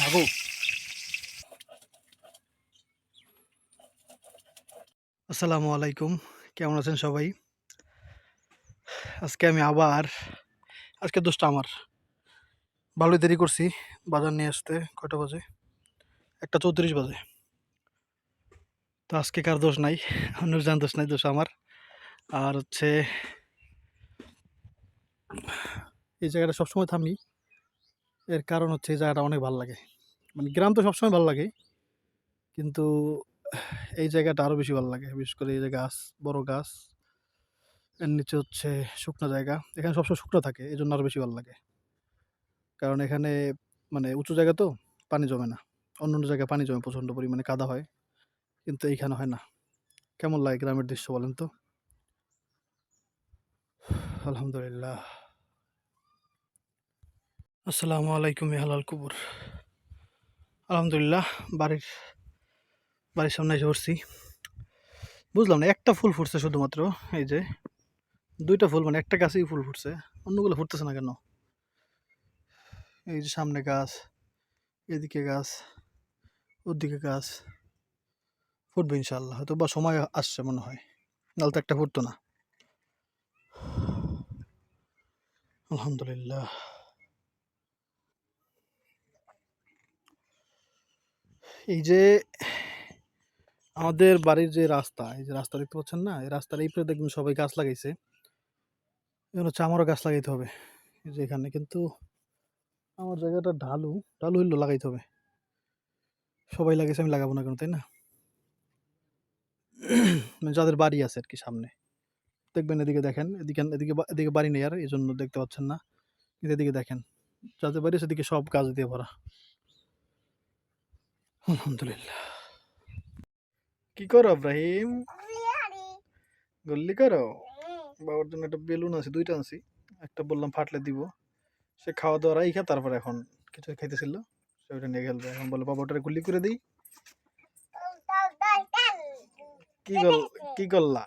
মাগো। আসসালামু আলাইকুম, কেমন আছেন সবাই? আজকে আমি আবার, আজকে দোষটা আমার। ভালোই দেরি করছি, বাজার নিয়ে আসতে, কয়টা বাজে? একটা চৌত্রিশ বাজে। তো আজকে কার দোষ নাই? নুরজান দোষ নাই, দোষ আমার। আর হচ্ছে, এই জায়গাটা সবসময় থামি। এর কারণ হচ্ছে এই জায়গাটা অনেক ভালো লাগে। মানে গ্রাম তো সবসময় ভালো লাগে, কিন্তু এই জায়গাটা আরও বেশি ভালো লাগে। বিশেষ করে এই যে গাছ, বড় গাছ, এর নিচে হচ্ছে শুকনো জায়গা। এখানে সবসময় শুকনো থাকে এই জন্য আরও বেশি ভালো লাগে। কারণ এখানে মানে উঁচু জায়গা তো, পানি জমে না। অন্য অন্য জায়গায় পানি জমে প্রচণ্ড পরিমাণে কাদা হয়, কিন্তু এইখানে হয় না। কেমন লাগে গ্রামের দৃশ্য বলেন তো? আলহামদুলিল্লাহ। আসসালামু আলাইকুম হালাল কুবুর। আলহামদুলিল্লাহ, বাড়ির বাড়ির সামনে এসে পড়ছি। বুঝলাম না, একটা ফুল ফুটছে শুধুমাত্র, এই যে দুইটা ফুল মানে একটা গাছেই ফুল ফুটছে, অন্যগুলো ফুটতেছে না কেন? এই যে সামনে গাছ, এদিকে গাছ, ওদিকে গাছ, ফুটবে ইনশাল্লাহ হয়তো বা সময় আসছে মনে হয়, নাহলে তো একটা ফুটতো না। আলহামদুলিল্লাহ। এই যে, আমাদের বাড়ির যে রাস্তা, এই যে রাস্তা দেখতে পাচ্ছেন না? এই রাস্তার এই পারে দেখবেন সবাই গাছ লাগাইছে। এখন হচ্ছে আমারও গাছ লাগাইতে হবে। এই যে এখানে কিন্তু আমার জায়গাটা ঢালু। ঢালু হইল লাগাইতে হবে। সবাই লাগাইছে, আমি লাগাবো না কেন, তাই না? মানে যাদের বাড়ি আছে আর কি সামনে। দেখবেন এদিকে দেখেন, এদিকে এদিকে এদিকে বাড়ি নেই আর এই জন্য দেখতে পাচ্ছেন না। কিন্তু এদিকে দেখেন, যাদের বাড়ি এদিকে সব গাছ দিয়ে ভরা। আলহামদুলিল্লাহ। কি করো ইব্রাহিম গল্লি করো? বাবার জন্য একটা বেলুন আছে দুইটা আনছি। একটা বললাম ফাটলে দিব। সে খাওয়া দাওয়া রাইখা তারপর এখন কিছু খাইতেছিল। সে ওইটা নিয়ে খেলবে। এখন বলে বাবা ওটা গুল্লি করে দিই। কি গল কি করলা?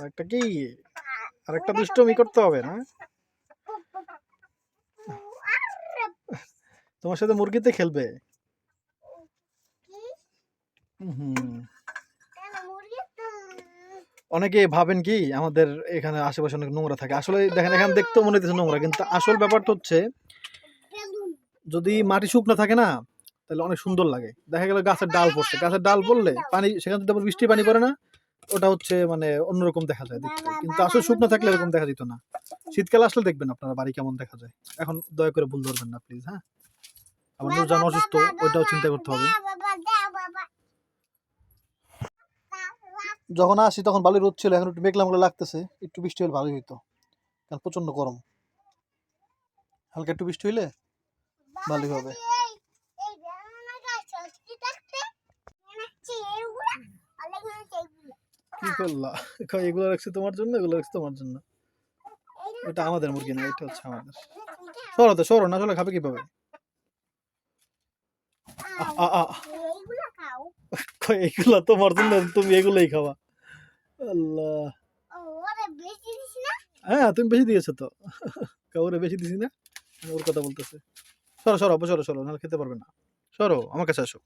আরেকটা। কি? আরেকটা দুষ্টমি করতে হবে। না? তোমার সাথে মুরগিতে খেলবে? অনেকে ভাবেন কি আমাদের এখানে আশেপাশে অনেক নোংরা থাকে। আসলে দেখেন এখানে দেখতেও মনে হচ্ছে নোংরা কিন্তু আসল ব্যাপারটা হচ্ছে যদি মাটি শুকনো থাকে না তাহলে অনেক সুন্দর লাগে। দেখা গেল গাছের ডাল পড়ছে। গাছের ডাল পড়লে পানি সেখান থেকে বৃষ্টি পানি পড়ে না ওটা হচ্ছে মানে অন্যরকম দেখা যায় দেখতে। কিন্তু আসলে শুকনো থাকলে এরকম দেখা যেত না। শীতকাল আসলে দেখবেন আপনারা বাড়ি কেমন দেখা যায়। এখন দয়া করে ভুল ধরবেন না প্লিজ হ্যাঁ? আমার নুরজান অসুস্থ ওইটাও চিন্তা করতে হবে। যখন আসি তখন ভালোই রোদ ছিল, এখন একটু মেঘলা মেঘলা লাগতেছে, একটু বৃষ্টি হলে ভালোই হইতো। কারণ প্রচণ্ড গরম। হালকা একটু বৃষ্টি হইলে ভালোই হবে। কি করলা? এগুলো রাখছি তোমার জন্য, এগুলো রাখছি তোমার জন্য। এটা আমাদের মুরগি না, এটা হচ্ছে আমাদের। সরো তো, সরো, না চলে খাবে কীভাবে? এগুলো তোমার জন্য তুমি এগুলোই খাওয়া আল্লাহ। হ্যাঁ তুমি বেশি দিয়েছ তো। কাউরে বেশি দিছি না? ওর কথা বলতেছে। সরো সরো অবশ্য সরো সরো নাহলে খেতে পারবে না। সরো আমার কাছে আসো।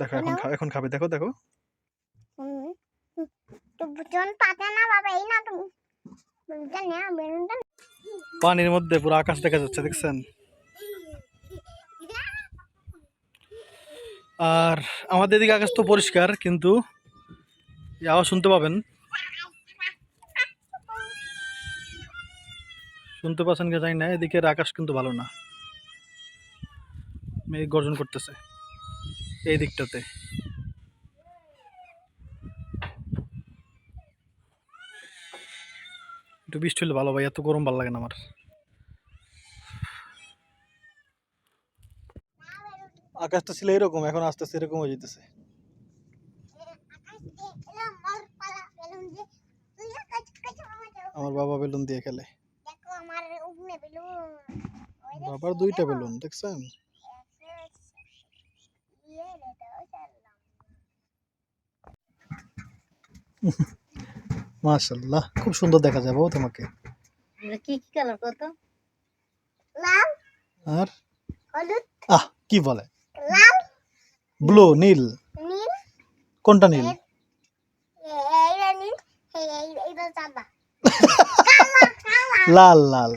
দেখো এখন এখন খাবে। দেখো দেখো। পানির মধ্যে পুরো আকাশ দেখা যাচ্ছে দেখছেন? আর আমাদের এদিকে আকাশ তো পরিষ্কার, কিন্তু আওয়াজ শুনতে পাবেন। শুনতে পাচ্ছেন কি জানি না, এদিকের আকাশ কিন্তু ভালো না। মেঘ গর্জন করতেছে এই দিকটাতে। একটু বৃষ্টি হলে ভালো ভাই, এত গরম ভালো লাগে না আমার। আকাশটা ছিল এরকম এখন আস্তে আস্তে এরকম হয়ে যেতেছে আমার বাবা বেলুন দিয়ে খেলে। বাবার দুইটা বেলুন দেখছেন? মাশাল্লাহ খুব সুন্দর দেখা যাবে বাবা তোমাকে। কি কি কালার কত? লাল আর? হলুদ। আহ কি বলে? ব্লু নীল? কোনটা নীল? লাল লাল।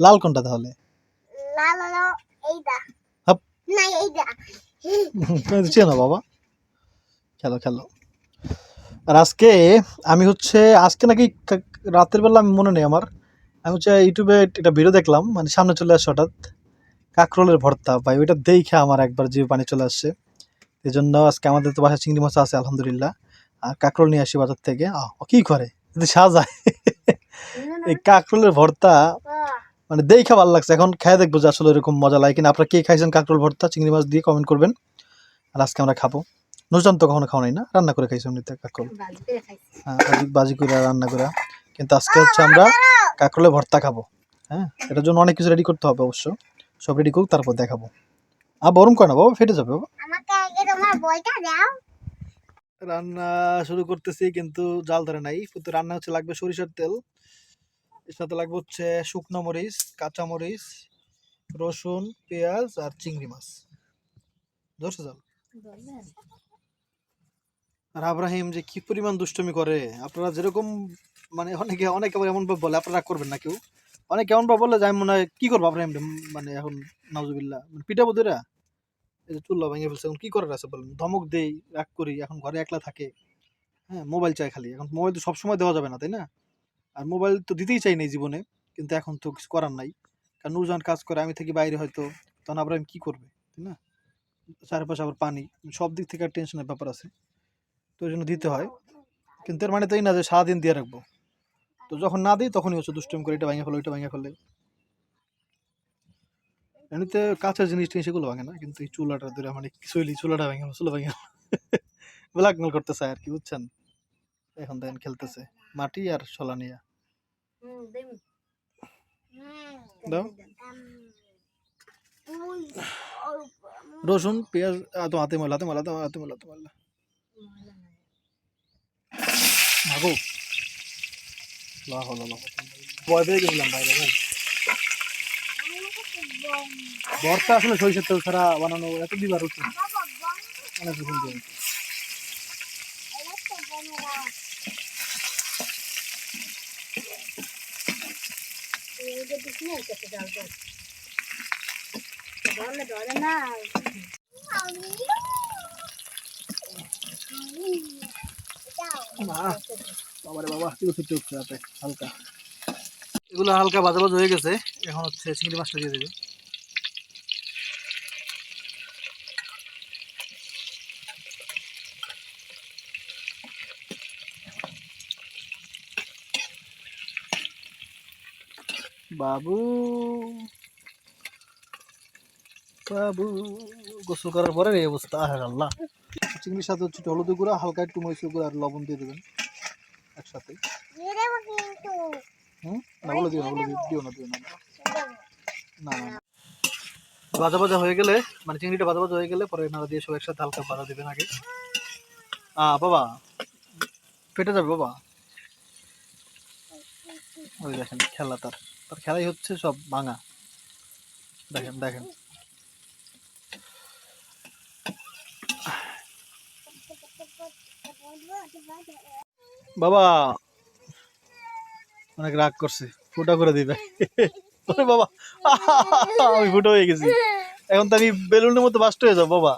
লাল কোনটা তাহলে? চেনো বাবা। খেলো খেলো। আর আজকে আমি হচ্ছে আজকে নাকি রাতের বেলা আমি মনে নেই আমার। আমি হচ্ছে ইউটিউবে একটা ভিডিও দেখলাম মানে সামনে চলে আসছে হঠাৎ। কাঁকরোলের ভর্তা, ভাই, ওইটা দেখে আমার একবার জিভে পানি চলে আসছে। এই জন্য আজকে আমাদের তো বাসায় চিংড়ি মাছ আছে, আলহামদুলিল্লাহ। আর কাঁকরোল নিয়ে আসি বাজার থেকে। কি করে? যদি সাজায় এই কাঁকরোলের ভর্তা মানে দেখে ভালো লাগছে। এখন খেয়ে দেখব যে আসলে এরকম মজা লাগে কিনা। আপনারা কে খাইছেন কাঁকরোল ভর্তা, চিংড়ি মাছ দিয়ে কমেন্ট করবেন। আর আজকে আমরা খাব। নুরজান তো কখনো খাওয়া নাই না? রান্না করে খাইছি এমনিতে কাঁকরোল। হ্যাঁ বাজি করে রান্না করে। কিন্তু আজকে হচ্ছে আমরা কাঁকরোলের ভর্তা খাব। হ্যাঁ এটার জন্য অনেক কিছু রেডি করতে হবে অবশ্য। সব রেডি করুক তারপর দেখাবো। আর গরম করে না বাবা? ফেটে যাবে বাবা। আমাকে আগে তোমার বইটা দাও। রান্না শুরু করতেছি কিন্তু জাল ধরে নাই। কিন্তু রান্না হচ্ছে লাগবে সরিষার তেল। এর সাথে লাগবে হচ্ছে শুকনো মরিচ কাঁচা মরিচ রসুন পেঁয়াজ আর চিংড়ি মাছ। ধরছে জাল? আর আব্রাহিম যে কি পরিমাণ দুষ্টমি করে। আপনারা যেরকম মানে অনেকে অনেকে আবার এমন বলে আপনারা করবেন না কেউ। অনেকে কেমন ভাবে বলে যে আমি মনে হয় কি করব আব্রাহিম রে? মানে এখন নাউজুবিল্লাহ? মানে পিটাবো দুরা এই যে চুল্লা ভেঙে ফেলছে, এখন কি করার আছে বলেন? ধমক দেই, রাগ করি, এখন ঘরে একলা থাকে। হ্যাঁ মোবাইল চাই খালি। এখন মোবাইল তো সবসময় দেওয়া যাবে না, তাই না? আর মোবাইল তো দিতেই চাই নাই জীবনে, কিন্তু এখন তো কিছু করার নাই। কারণ নুরজান কাজ করে, আমি থাকি বাইরে হয়তো, তখন আব্রাহিম কি করবে, তাই না? চারপাশে আবার পানি, সব দিক থেকে আর টেনশনের ব্যাপার আছে। তো ওই জন্য দিতে হয়। কিন্তু এর মানে তো এই না যে সারাদিন দিয়ে রাখব। তো যখন না দিই তখনই হচ্ছে দুষ্টুমি করে এটা ভেঙে ফেলো এটা ভেঙে ফেলে এমনিতে কাছের জিনিস টিনিস সেগুলো ভাঙে না কিন্তু এই চুলাটা ধরে মানে শৈলী চুলাটা ভেঙে চুলা ভেঙে। ব্ল্যাকমেল করতে চায় আর কি বুঝছেন? এখন দেখেন খেলতেছে মাটি আর শলা নিয়ে। দাও। রসুন পেঁয়াজ তো হাতে ময়লা হাতে ময়লা হাতে ময়লা, হাতে ময়লা। হাতে ময়লা ভাগো। লা হলো লা ভয় গেছিলাম বাইরে ভাই ভর্তা আসলে সরিষার তেল ছাড়া বানানো এত দিবার উচিত অনেক রকম দিয়ে এটা বাবা উঠছে হাতে হালকা। এগুলো হালকা ভাজা ভাজা হয়ে গেছে, এখন হচ্ছে চিংড়ি মাছটা দিয়ে দেবে। বাবু বাবু, গোসল করার পরে এই অবস্থা আহ আল্লাহ। চিংড়ির সাথে হচ্ছে হলুদ গুঁড়া, হালকা একটু মরিচের গুঁড়া আর লবণ দিয়ে দেবেন। একসাথে। ভাজা ভাজা হয়ে গেলে মানে চিংড়িটা ভাজা ভাজা হয়ে গেলে পরে নাড়া দিয়ে সব একসাথে হালকা ভাজা দেবেন আগে। আ বাবা ফেটে যাবে বাবা। ওই দেখেন খেলা তার। তার খেলাই হচ্ছে সব ভাঙা। দেখেন দেখেন। বাবা। অনেক রাগ করছে। ফুটা করে দিবে। বাবা। আমি ফুটো হয়ে গেছি। এখন তো আমি বেলুনের মতো বাস্ট হয়ে যাব, বাবা।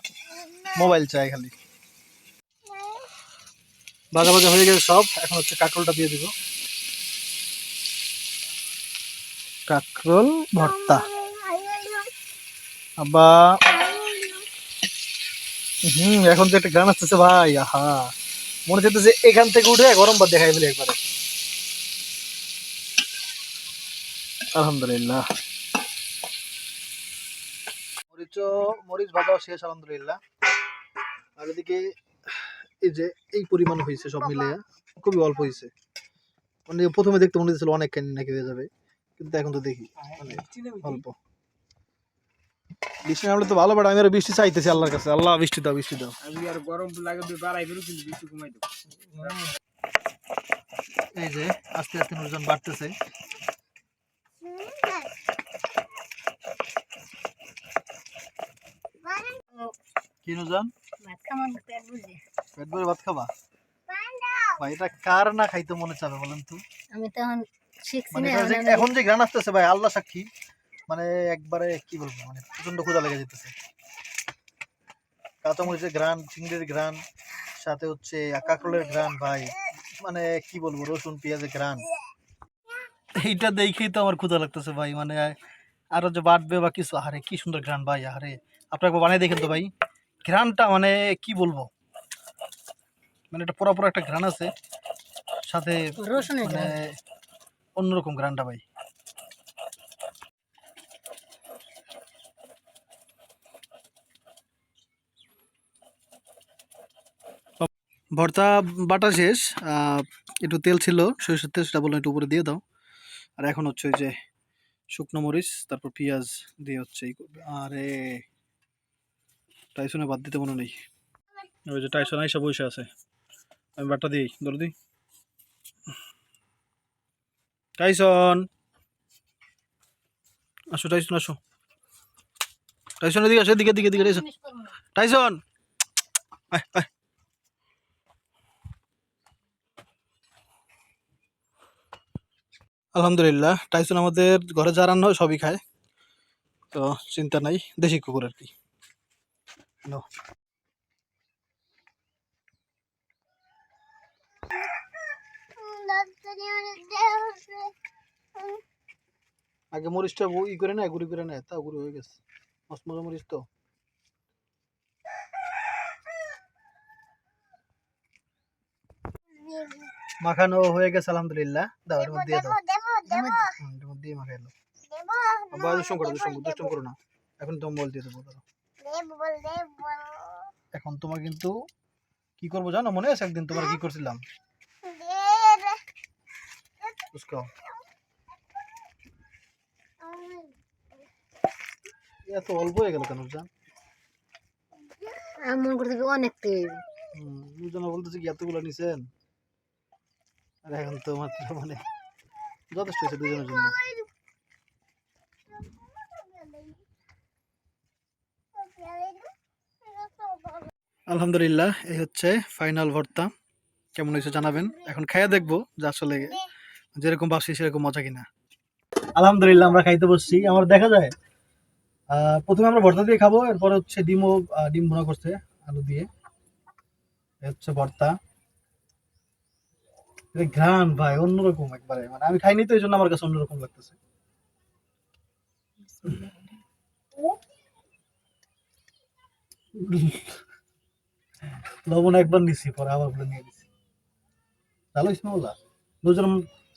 মোবাইল চাই খালি। ভাজা ভাজা হয়ে গেছে সব। এখন হচ্ছে কাঁকরোলটা দিয়ে দিব। কাঁকরোল, ভর্তা। আবা হুম, এখন তো একটা গান আসতেছে ভাই। আহা। মনে হচ্ছে যে এখান থেকে উঠে গরম ভাত দেখাই ফেলি একবারে। আলহামদুলিল্লাহ। মরিচ মরিচ ভাজা শেষ আলহামদুলিল্লাহ। আর এদিকে এই যে এই পরিমাণ হয়েছে সব মিলে খুবই অল্প হয়েছে। মানে প্রথমে দেখতে মনে হচ্ছিল অনেকখানি নাকি হয়ে যাবে কিন্তু এখন তো দেখি মানে অল্প। বৃষ্টি নামলে তো ভালো আমি আর বৃষ্টি চাইতেছি আল্লাহর কাছে। আল্লাহ বৃষ্টি দাও বৃষ্টি দাও। আমি আর গরম বাড়াই কিন্তু বৃষ্টি কমাই দেবো। এই যে আস্তে আস্তে ওজন বাড়তেছে। কি পেট ভরে ভাত খাবা? ভাই এটা কার না খাইতে মনে চাবে বলেন তো? আমি তো এখন মানে এখন যে গান আসতেছে ভাই আল্লাহ সাক্ষী। মানে একবারে কি বলব মানে প্রচণ্ড ক্ষুধা লেগে যেতেছে। কাঁচামরিচের গ্রান চিংড়ির গ্রান সাথে হচ্ছে কাঁকরোলের গ্রান ভাই। মানে কি বলব রসুন পেঁয়াজের গ্রান এইটা দেখেই তো আমার ক্ষুধা লাগতেছে ভাই মানে আরও যে বাড়বে বা কিছু আরে কি সুন্দর গ্রান ভাই আরে আপনার একবার বানিয়ে দেখেন তো ভাই। গ্রানটা মানে কি বলব মানে এটা পুরো একটা গ্রান আছে সাথে রসুনের মানে। অন্যরকম গ্রানটা ভাই। ভর্তা বাটা শেষ একটু তেল ছিল সরিষার তেল সেটা বললাম একটু উপরে দিয়ে দাও। আর এখন হচ্ছে ওই যে শুকনো মরিচ তারপর পেঁয়াজ দিয়ে হচ্ছে এই করবে। আরে টাইসনে বাদ দিতে মনে নেই। ওই যে টাইসন আইসা বসে আছে। আমি বাটা দিই ধরে দিই। টাইসন আসো টাইসন আসো। টাইসন এদিকে আসো এদিকে দিকে দিকে টাইসন টাইসন আয়, আয়। আলহামদুলিল্লাহ। টাইসন আমাদের ঘরে যা রান্না হয় সবই খায়। তো চিন্তা নাই, দেশি কুকুর আর কি। আগে মরিচটা ই করে নেয়, গুড়ি করে নেয় তা গুড়ি হয়ে গেছে। মস্ত মজা মরিচ তো। মাখানো হয়ে গেছে, আলহামদুলিল্লাহ। দাও, এর মধ্যে দাও। দেবো। দেবো। দেবো হুম, দিয়ে মাখাইলো দেবো। আবার দুষ্টম করো দুষ্টম দুষ্টম করো না। এখন বল দিয়ে দেবো তোমার কিন্তু কি করব জানো? মনে আছে একদিন তোমার কি করছিলাম? দেব। এত অল্প হয়ে গেল কেন মনে করতে অনেক তেল দুজনে বলতেছে কি এতগুলো নিছেন? আর এখন তো মাত্র মানে যথেষ্ট হয়েছে দুজনের জন্য। আলহামদুলিল্লাহ, এই হচ্ছে ফাইনাল ভর্তা। কেমন হয়েছে জানাবেন? এখন খাইয়া দেখব যে আসলে যেরকম ভাবছি সেরকম মজা কিনা। আলহামদুলিল্লাহ, আমরা খাইতে বসছি। আমার দেখা যায় প্রথমে আমরা ভর্তা দিয়ে খাব, এরপর হচ্ছে ডিমও ডিম ভুনা করছে, আলু দিয়ে। হচ্ছে ভর্তা। ঘ্রাণ ভাই অন্যরকম একবারে। মানে আমি খাইনি তো এই জন্য আমার কাছে অন্যরকম লাগতেছে। লবণ একবার নিছি পরে আবার বলে নিয়ে দিছি ভালো হয়েছে বলা দুজন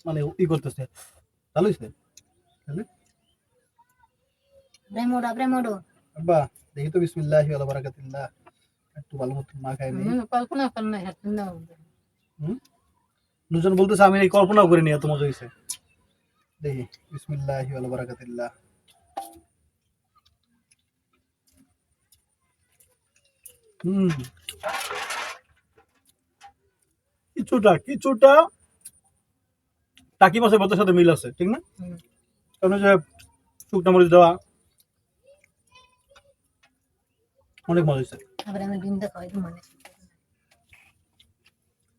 মানে ই করতেছে। ভালো হয়েছে তাহলে? আব্বা দেখি তো বিসমিল্লাহ আল্লাহ বারাকাতিল্লাহ। একটু ভালো মতো মা খাই নি কল্পনা দুজন বলতেছে আমি এই কল্পনাও করিনি এত মজা হয়েছে দেখি বিসমিল্লাহ বারাকাতিল্লাহ। হুম। কিছুটা কিছুটা টাকি মাছের ভাতের সাথে মিল আছে ঠিক না? কারণ যে শুকনো মরিচ দেওয়া অনেক মজা হয়েছে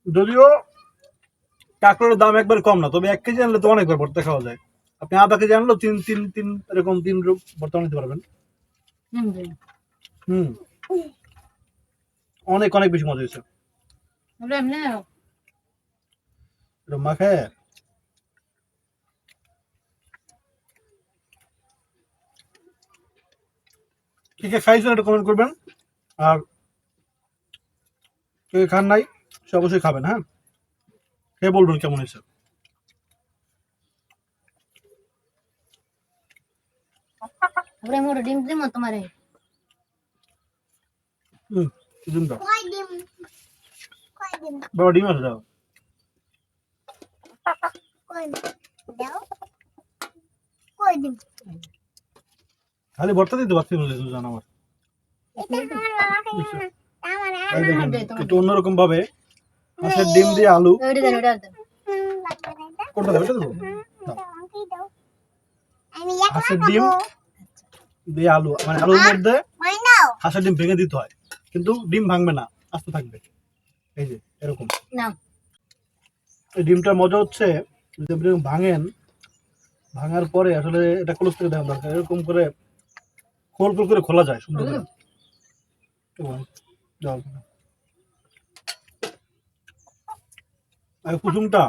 যদিও কাঁকড়ের দাম একবার কম না তবে এক কেজি আনলে তো অনেকবার ভর্তা খাওয়া যায়। আপনি আধা কেজি আনলেও তিন তিন তিন এরকম তিন রূপ ভর্তা নিতে পারবেন। হুম অনেক অনেক বেশি মজা হয়েছে। মাখায় কে কে খাইছেন এটা কমেন্ট করবেন। আর কে কে খান নাই সে অবশ্যই খাবেন হ্যাঁ? খেয়ে বলবেন কেমন হয়েছে ডিম দিম তোমারে। হুম ডিম দাও। কয় ডিম? কয় ডিম? বাবা ডিম আছে দাও। কয় দাও। কয় ডিম? খালি ভর্তা দিতে পারছি না সুজান আমার। এটা আমার বাবা। খাই আমার এই একটু অন্যরকম ভাবে মাছের ডিম দিয়ে আলু। কোনটা দেবো দেবো? হাঁসের ডিম দিয়ে আলু মানে আলুর মধ্যে হাঁসের ডিম ভেঙে দিতে হয় কিন্তু ডিম ভাঙবে না আস্তে থাকবে। এই যে এরকম। এই ডিমটার মজা হচ্ছে যদি আপনি ভাঙেন ভাঙার পরে আসলে এটা ক্লোজ থেকে দেখা দরকার এরকম করে খোল খোল করে খোলা যায় সুন্দর করে এবং দাও। আর কুসুমটা।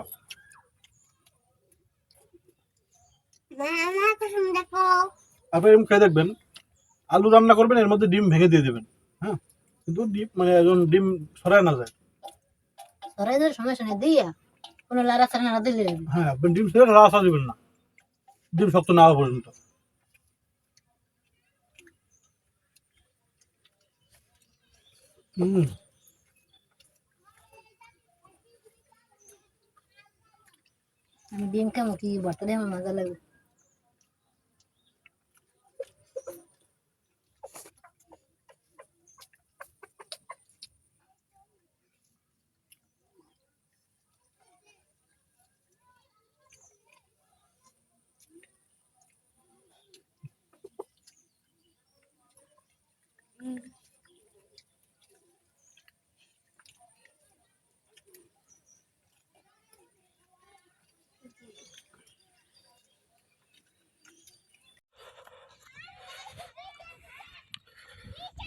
মামা কুসুম দেখো। আপনি এরকম খেয়ে দেখবেন আলু রান্না করবেন এর মধ্যে ডিম ভেঙে দিয়ে দেবেন হ্যাঁ? কিন্তু ডিম মানে একজন ডিম ছড়ায় না যায়। সরাই ধরে সমস্যা নেই দিয়া কোনো লারা ছাড়া না দিলে। হ্যাঁ আপনি ডিম ছেড়ে রাসা দিবেন না। ডিম শক্ত না হওয়া পর্যন্ত। হুম। আমি ডিম খাব কি ভর্তা দিয়ে আমার মজা লাগবে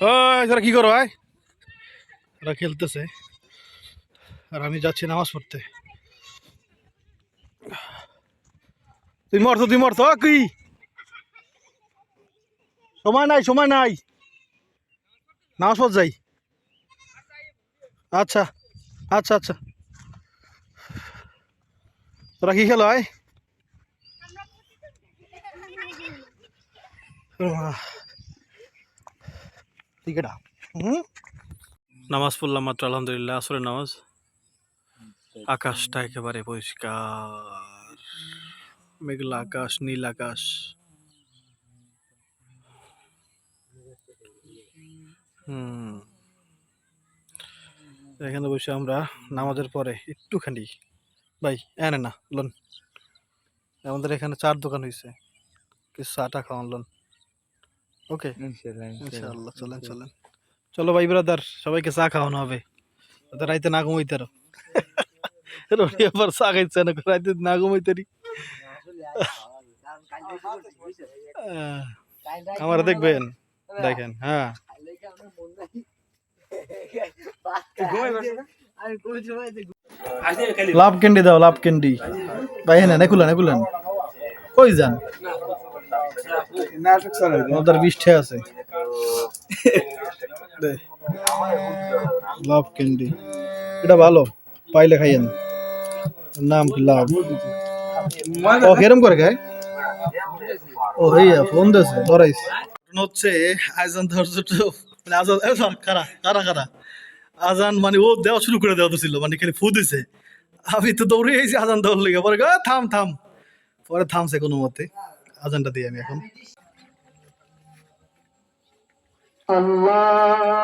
তোরা কি করো ভাই? ওরা খেলতেছে। আর আমি যাচ্ছি নামাজ পড়তে। তুই মরতো তুই মরতো কি? সময় নাই সময় নাই। নামাজ পড় যাই। আচ্ছা আচ্ছা আচ্ছা। তোরা কি খেলো ভাই? হুম? নামাজ পড়লাম মাত্র, আলহামদুলিল্লাহ, আসরের নামাজ। আকাশটা একেবারে পরিষ্কার। মেঘলা আকাশ, নীল আকাশ। হুম। এখানে বসে আমরা নামাজের পরে একটুখানি ভাই, এনে না, লোন। আমাদের এখানে চার দোকান হয়েছে কিছু চাটা খাওয়ান, লোন। ওকে ইনশাআল্লাহ চলেন চলেন। চলো ভাই ব্রাদার সবাইকে চা খাওয়ানো হবে। রাইতে না ঘুমাইতে আরও। রনি আবার চা খাইছে না রাইতে না ঘুমাইতে আমার দেখবেন দেখেন হ্যাঁ। লাভ ক্যান্ডি দাও লাভ ক্যান্ডি ভাই হ্যাঁ নেকুলেন নেকুলেন কই যান? আমাদের বিষ্ঠে আছে। Love candy. এটা ভালো পাইলে খাইয়েন। নাম কি লাভ? ও কেরম করে খায়? ও হইয়া ফোন দিয়েছে ধরাইছে। হচ্ছে আজান ধৈর্য মানে আজান এ স্যার কারা কারা কারা? আজান মানে ও দেওয়া শুরু করে দেওয়া তো ছিল মানে খালি ফু দিছে। আমি তো দৌড়ে এসেছি আজান দেওয়ার লেগে পরে থাম থাম। পরে থামছে কোনো মতে। আজানটা দিই আমি এখন। আল্লাহু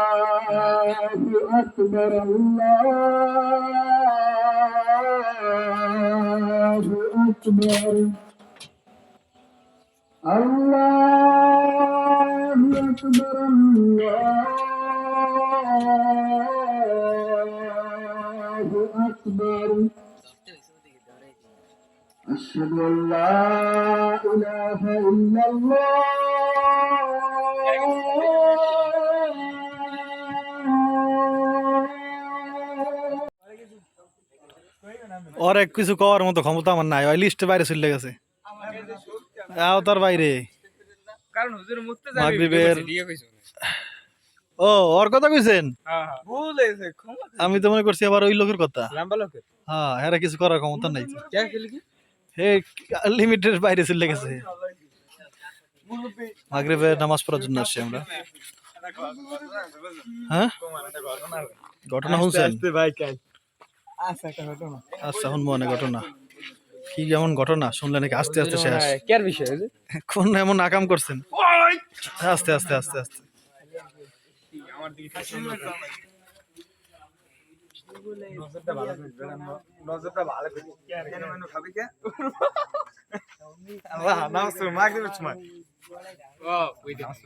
আকবার أشهد أن لا إله إلا الله ওর এক কিছু করার মতো ক্ষমতা আমার নাই ওই লিস্টে বাইরে চলে গেছে আও তার বাইরে কারণ হুজুর মুক্ত মাগরিবের- দিয়ে কইছো ও ওর কথা কইছেন হ্যাঁ হ্যাঁ ভুল হয়েছে ক্ষমা আমি তো মনে করছি আবার ওই লোকের কথা লম্বা লোকের হ্যাঁ এরা কিছু করার ক্ষমতা নাই কে খেলি কি হে লিমিটের বাইরে চলে গেছে। মাগরিবে নামাজ পড়ার জন্য আসছি আমরা। হ্যাঁ? ঘটনা শুনছেন? ভাই আচ্ছা একটা ঘটনা। আচ্ছা শুনব অনেক ঘটনা। কি যেমন ঘটনা? শুনলে নাকি আস্তে আস্তে শেষ। বিষয় কোন এমন আকাম করছেন? আস্তে আস্তে আস্তে আস্তে। আমার দিকে নজরটা ভালো করে নজরটা ভালো করে কেন মেনু খাবি কে? আল্লাহ নামাজ মাগরিবের সময় ও ওই নামাজ